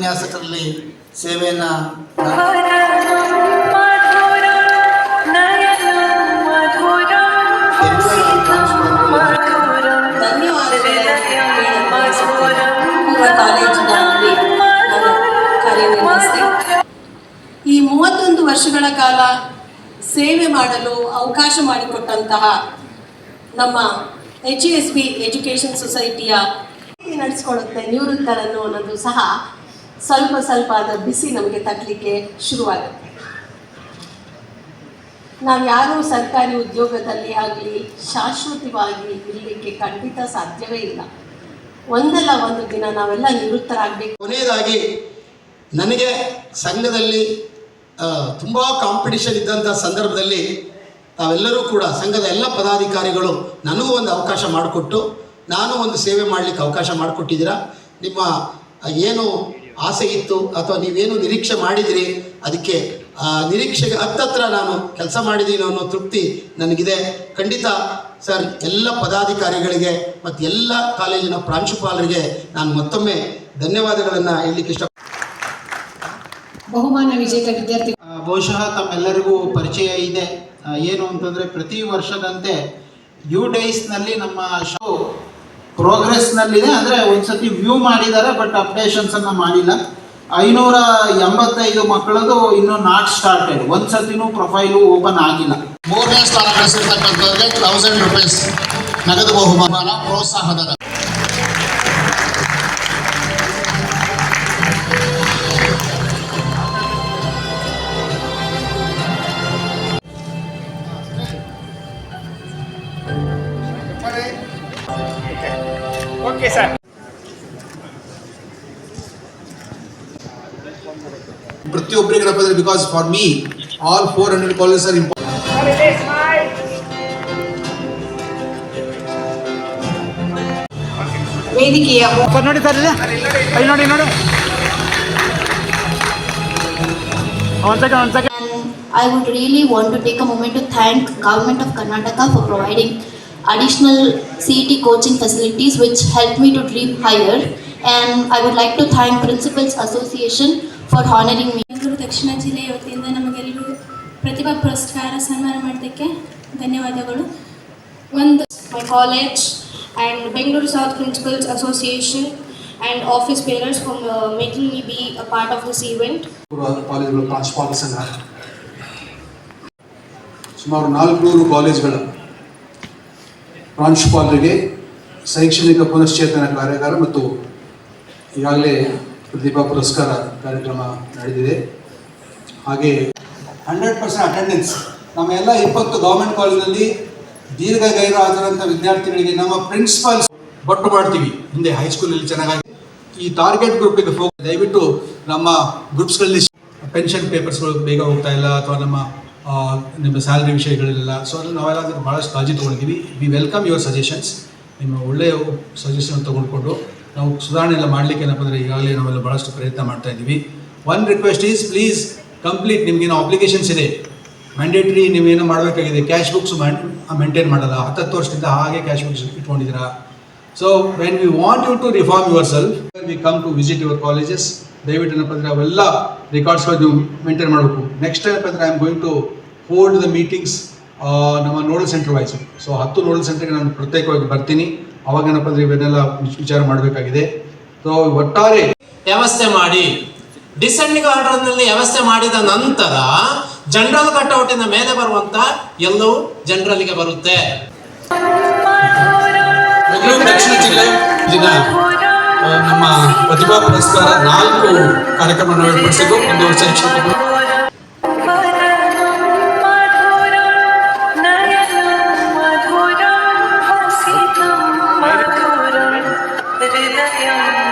ಉಪನ್ಯಾಸಕರಲ್ಲಿ ಸೇವೆಯನ್ನು ಈ ಮೂವತ್ತೊಂದು ವರ್ಷಗಳ ಕಾಲ ಸೇವೆ ಮಾಡಲು ಅವಕಾಶ ಮಾಡಿಕೊಟ್ಟಂತಹ ನಮ್ಮ ಎಚ್ ಎಸ್ ಬಿ ಎಜುಕೇಷನ್ ಸೊಸೈಟಿಯ ನಡೆಸ್ಕೊಳ್ಳುತ್ತೆ ನಿವೃತ್ತರನ್ನು ಅನ್ನೋದು ಸಹ ಸ್ವಲ್ಪ ಸ್ವಲ್ಪ ಅದರ ಬಿಸಿ ನಮಗೆ ತಟ್ಟಲಿಕ್ಕೆ ಶುರುವಾಗುತ್ತೆ. ನಾವು ಯಾರೂ ಸರ್ಕಾರಿ ಉದ್ಯೋಗದಲ್ಲಿ ಆಗಲಿ, ಶಾಶ್ವತವಾಗಿ ಇರಲಿಕ್ಕೆ ಖಂಡಿತ ಸಾಧ್ಯವೇ ಇಲ್ಲ. ಒಂದಲ್ಲ ಒಂದು ದಿನ ನಾವೆಲ್ಲ ನಿವೃತ್ತರಾಗಬೇಕು. ಕೊನೆಯದಾಗಿ, ನನಗೆ ಸಂಘದಲ್ಲಿ ತುಂಬ ಕಾಂಪಿಟಿಷನ್ ಇದ್ದಂಥ ಸಂದರ್ಭದಲ್ಲಿ ತಾವೆಲ್ಲರೂ ಕೂಡ ಸಂಘದ ಎಲ್ಲ ಪದಾಧಿಕಾರಿಗಳು ನನಗೂ ಒಂದು ಅವಕಾಶ ಮಾಡಿಕೊಟ್ಟು, ನಾನು ಒಂದು ಸೇವೆ ಮಾಡಲಿಕ್ಕೆ ಅವಕಾಶ ಮಾಡಿಕೊಟ್ಟಿದ್ದೀರಾ? ನಿಮ್ಮ ಏನು ಆಸೆ ಇತ್ತು ಅಥವಾ ನೀವೇನು ನಿರೀಕ್ಷೆ ಮಾಡಿದಿರಿ? ಅದಕ್ಕೆ ಆ, ನಿರೀಕ್ಷೆಗೆ ಹತ್ತತ್ರ ನಾನು ಕೆಲಸ ಮಾಡಿದ್ದೀನಿ ಅನ್ನೋ ತೃಪ್ತಿ ನನಗಿದೆ. ಖಂಡಿತ ಸರ್ ಎಲ್ಲ ಪದಾಧಿಕಾರಿಗಳಿಗೆ ಮತ್ತು ಎಲ್ಲ ಕಾಲೇಜಿನ ಪ್ರಾಂಶುಪಾಲರಿಗೆ ನಾನು ಮತ್ತೊಮ್ಮೆ ಧನ್ಯವಾದಗಳನ್ನು ಹೇಳಲಿಕ್ಕೆ ಇಷ್ಟ ಬಹುಮಾನ ವಿಜೇತ ವಿದ್ಯಾರ್ಥಿ ಬಹುಶಃ ತಮ್ಮೆಲ್ಲರಿಗೂ ಪರಿಚಯ ಇದೆ. ಏನು ಅಂತಂದರೆ ಪ್ರತಿ ವರ್ಷದಂತೆ ಯು ಡೇಸ್ನಲ್ಲಿ ನಮ್ಮ ಶೋ ಪ್ರೋಗ್ರೆಸ್ನಲ್ಲಿದೆ ಅಂದರೆ ಒಂದ್ಸತಿ ವ್ಯೂ ಮಾಡಿದ್ದಾರೆ ಬಟ್ ಅಪ್ಡೇಷನ್ಸನ್ನು ಮಾಡಿಲ್ಲ. ಐನೂರ ಎಂಬತ್ತೈದು ಮಕ್ಕಳದು ಇನ್ನೂ ನಾಟ್ ಸ್ಟಾರ್ಟೆಡ್ ಒಂದು ಸತಿನೂ ಪ್ರೊಫೈಲು ಓಪನ್ ಆಗಿಲ್ಲ. ಮೂರನೇ ಸ್ಥಾನ ಗಳಿಸಿರ್ತಕ್ಕಂಥವ್ರಿಗೆ ತೌಸಂಡ್ ರುಪೀಸ್ ನಗದು ಬಹುಮಾನ ಪ್ರೋತ್ಸಾಹದ ಪ್ರತಿಯೊಬ್ಬರಿಗೆ ಏನಪ್ಪ because for me all four hundred colleges are important ವೇದಿಕೆಯ ನೋಡಿ ಸರ್ ಅಲ್ಲಿ ನೋಡಿ ನೋಡಿ ಒಂದು ಸೆಕೆಂಡ್ ಒಂದು second And I would really want to take a moment to thank Government of Karnataka for providing additional CET coaching facilities which helped me to dream higher. And I would like to thank Principals Association for honoring me. Bengaluru ದಕ್ಷಿಣ ಜಿಲ್ಲೆಯ ವತಿಯಿಂದ ನಮಗೆಲ್ಲರೂ ಪ್ರತಿಭಾ ಪುರಸ್ಕಾರ ಸನ್ಮಾನ ಮಾಡೋದಕ್ಕೆ ಧನ್ಯವಾದಗಳು ಒಂದು my college and Bengaluru south principals association and office bearers for making me be a part of this event ಕಾಲೇಜುಗಳು ಪ್ರಾಂಶುಪಾಲ ಸಂಘ ಸುಮಾರು ನಾಲ್ಕುನೂರು ಕಾಲೇಜುಗಳ ಪ್ರಾಂಶುಪಾಲರಿಗೆ ಶೈಕ್ಷಣಿಕ ಪುನಶ್ಚೇತನ ಕಾರ್ಯಾಗಾರ ಮತ್ತು ಈಗಾಗಲೇ ಪ್ರತಿಭಾ ಪುರಸ್ಕಾರ ಕಾರ್ಯಕ್ರಮ ನಡೆದಿದೆ. ಹಾಗೆ ಹಂಡ್ರೆಡ್ ಪರ್ಸೆಂಟ್ ಅಟೆಂಡೆನ್ಸ್. ನಮ್ಮ ಎಲ್ಲ ಇಪ್ಪತ್ತು ಗೌರ್ಮೆಂಟ್ ಕಾಲೇಜಿನಲ್ಲಿ ದೀರ್ಘ ಗೈರು ವಿದ್ಯಾರ್ಥಿಗಳಿಗೆ ನಮ್ಮ ಪ್ರಿನ್ಸಿಪಾಲ್ ಬಟ್ಟು ಮಾಡ್ತೀವಿ. ಹಿಂದೆ ಹೈಸ್ಕೂಲಲ್ಲಿ ಚೆನ್ನಾಗಿ. ಈ ಟಾರ್ಗೆಟ್ ಗ್ರೂಪಿಗೆ ಹೋಗಿ ದಯವಿಟ್ಟು ನಮ್ಮ ಗ್ರೂಪ್ಸ್ಗಳಲ್ಲಿ ಪೆನ್ಷನ್ ಪೇಪರ್ಸ್ಗಳು ಬೇಗ ಹೋಗ್ತಾ ಇಲ್ಲ, ಅಥವಾ ನಮ್ಮ ನಿಮ್ಮ ಸ್ಯಾಲ್ರಿ ವಿಷಯಗಳೆಲ್ಲ ಸೊ ಅಲ್ಲಿ ನಾವೆಲ್ಲ ಭಾಳಷ್ಟು ಕಾಳಜಿ ತೊಗೊಂಡಿದ್ದೀವಿ. ವಿ ವೆಲ್ಕಮ್ ಯುವರ್ ಸಜೆಷನ್ಸ್ ನಿಮ್ಮ ಒಳ್ಳೆಯ ಸಜೆಷನ್ ತೊಗೊಂಡ್ಕೊಂಡು ನಾವು ಸುಧಾರಣೆ ಎಲ್ಲ ಮಾಡಲಿಕ್ಕೆ ಏನಪ್ಪ ಅಂದರೆ ಈಗಾಗಲೇ ನಾವೆಲ್ಲ ಭಾಳಷ್ಟು ಪ್ರಯತ್ನ ಮಾಡ್ತಾ ಇದ್ದೀವಿ. One request is please complete ನಿಮಗೇನು ಅಪ್ಲಿಕೇಶನ್ಸ್ ಇದೆ. ಮ್ಯಾಂಡೇಟ್ರಿ ನೀವೇನು ಮಾಡಬೇಕಾಗಿದೆ. ಕ್ಯಾಶ್ ಬುಕ್ಸ್ ಮೇಂಟೈನ್ ಮಾಡಲ್ಲ. ಹತ್ತತ್ತು ವರ್ಷದಿಂದ ಹಾಗೆ cash books ಇಟ್ಕೊಂಡಿದ್ದೀರಾ. So when we want you to reform yourself we come to visit your colleges ದಯವಿಟ್ಟು ಏನಪ್ಪ ಅಂದರೆ ಅವೆಲ್ಲ ರೆಕಾರ್ಡ್ಸ್ಗಳು ನೀವು ಮೇಂಟೈನ್ ಮಾಡಬೇಕು. ನೆಕ್ಸ್ಟ್ ಏನಪ್ಪ ಅಂದರೆ I am going to hold the meetings ನಮ್ಮ ನೋಡಲ್ ಸೆಂಟರ್ ವೈಸ್ ಸೊ ಹತ್ತು ನೋಡಲ್ ಸೆಂಟರ್ಗೆ ನಾನು ಪ್ರತ್ಯೇಕವಾಗಿ ಬರ್ತೀನಿ. ಅವಾಗ ಏನಪ್ಪ ಅಂದರೆ ಇವನ್ನೆಲ್ಲ ವಿಚಾರ ಮಾಡಬೇಕಾಗಿದೆ. ಸೊ ಒಟ್ಟಾರೆ ವ್ಯವಸ್ಥೆ ಮಾಡಿ. ಡಿಸೆಂಡಿಂಗ್ ಆರ್ಡರ್ನಲ್ಲಿ ವ್ಯವಸ್ಥೆ ಮಾಡಿದ ನಂತರ ಜನರಲ್ ಕಟ್ಔಟಿನ ಮೇಲೆ ಬರುವಂತ ಎಲ್ಲವೂ ಜನರಲ್ಗೆ ಬರುತ್ತೆ. ಬೆಂಗಳೂರು ದಕ್ಷಿಣ ಜಿಲ್ಲೆ ದಿನ ನಮ್ಮ ಪ್ರತಿಭಾ ಪುರಸ್ಕಾರ ನಾಲ್ಕು ಕಾರ್ಯಕ್ರಮ ಏರ್ಪಡಿಸಿದ್ದು ಒಂದು ಶೈಕ್ಷಣಿಕ Thank.